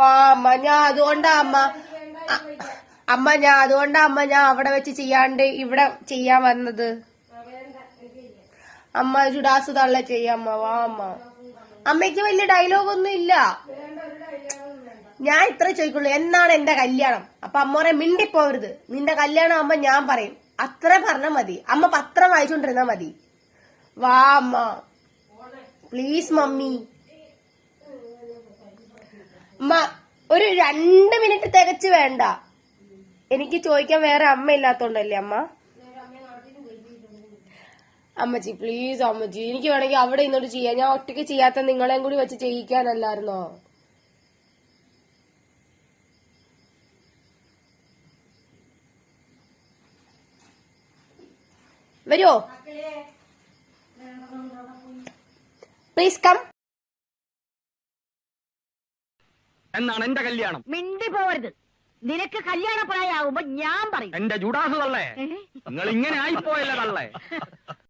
അമ്മ ഞാൻ അതുകൊണ്ടാ അമ്മ. അമ്മ ഞാൻ അതുകൊണ്ടാ അമ്മ ഞാൻ അവിടെ വെച്ച് ചെയ്യാണ്ട് ഇവിടെ ചെയ്യാൻ വന്നത്. അമ്മ ചുടാസ് തള്ള ചെയ്യാമ്മ വാ അമ്മ. അമ്മയ്ക്ക് വലിയ ഡയലോഗ് ഒന്നും ഇല്ല. ഞാൻ ഇത്ര ചോദിക്കുള്ളൂ എന്നാണ് എന്റെ കല്യാണം? അപ്പൊ അമ്മ പറയാം മിണ്ടിപ്പോവരുത്. നിന്റെ കല്യാണം അമ്മ ഞാൻ പറയും അത്ര പറഞ്ഞാ മതി. അമ്മ പത്രം വായിച്ചോണ്ടിരുന്നാ മതി. വാ അമ്മ. Please mummy. ഒരു രണ്ട് മിനിറ്റ് തികച്ച് വേണ്ട. എനിക്ക് ചോദിക്കാൻ വേറെ അമ്മ ഇല്ലാത്തോണ്ടല്ലേ അമ്മ? അമ്മച്ചി പ്ലീസ് അമ്മച്ചി. എനിക്ക് വേണമെങ്കിൽ അവിടെ ഇന്നോട്ട് ചെയ്യാം. ഞാൻ ഒറ്റയ്ക്ക് ചെയ്യാത്ത നിങ്ങളെയും കൂടി വെച്ച് ചെയ്യിക്കാനല്ലായിരുന്നോ? വരുമോ പ്ലീസ് കം എന്നാണ് എന്റെ കല്യാണം. മിണ്ടി പോവരുത്. നിനക്ക് കല്യാണ പ്രായമാകുമ്പോ ഞാൻ പറയും. എന്റെ ജുഡാസ് തള്ളേ. നിങ്ങൾ ഇങ്ങനെ ആയിപ്പോയല്ലേ തള്ളേ.